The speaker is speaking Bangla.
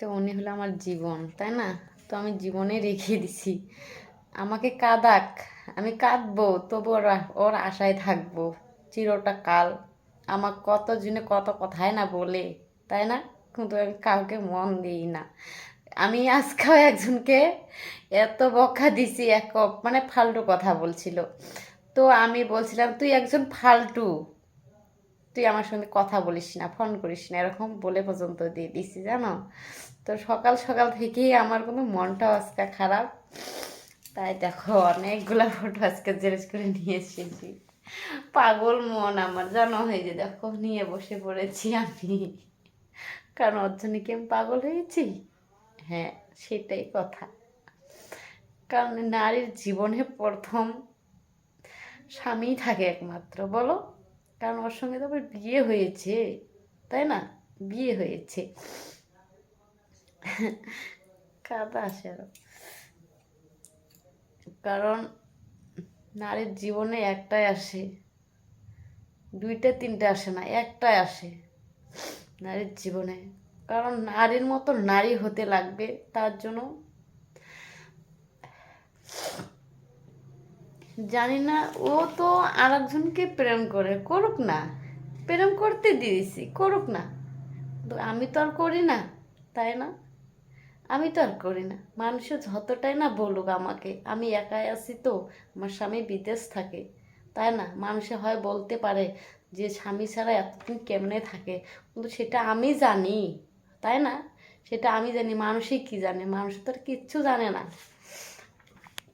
তো উনি হলো আমার জীবন, তাই না? তো আমি জীবনে রেখে দিছি। আমাকে কাঁদাক, আমি কাঁদবো, তবু ওর ওর আশায় থাকব। চিরটা কাল। আমার কত জনে কত কথায় না বলে, তাই না? কিন্তু আমি কাউকে মন দিই না। আমি আজকেও একজনকে এত বকা দিছি এক মানে ফালতু কথা বলছিল। তো আমি বলছিলাম, তুই একজন ফালতু। তুই আমার সঙ্গে কথা বলিস না ফোন করিস না, এরকম বলে পর্যন্ত দিয়ে দিছি, জানো? তো সকাল সকাল থেকেই আমার কোনো মনটাও আজকে খারাপ। তাই দেখো, অনেকগুলো ফটো আজকে জেরেজ করে নিয়ে এসেছি। পাগল মন আমার, জানো? হয়ে যে দেখো, নিয়ে বসে পড়েছি আমি। কারণ ওর জন্য কি আমি পাগল হয়েছি? হ্যাঁ সেটাই কথা। কারণ নারীর জীবনে প্রথম স্বামী থাকে একমাত্র, বলো? কারণ ওর সঙ্গে তো আবার বিয়ে হয়েছে, তাই না? বিয়ে হয়েছে। কাদা আসে। কারণ নারীর জীবনে একটাই আসে, দুইটা, তিনটা আসে না, একটাই আসে নারীর জীবনে। কারণ নারীর মতো নারী হতে লাগবে, তার জন্য জানি না ও তো আর একজনকে প্রেম করে, করুক না। প্রেম করতে দিয়েছি করুক না। আমি তো আর করি না, তাই না? আমি তো আর করি না। মানুষে যতটাই না বলুক আমাকে, আমি একাই আছি তো, আমার স্বামী বিদেশ থাকে, তাই না? মানুষে হয় বলতে পারে যে স্বামী ছাড়া এতদিন কেমনে থাকে, কিন্তু সেটা আমি জানি, তাই না? সেটা আমি জানি, মানুষই কি জানে? মানুষ তো আর কিচ্ছু জানে না।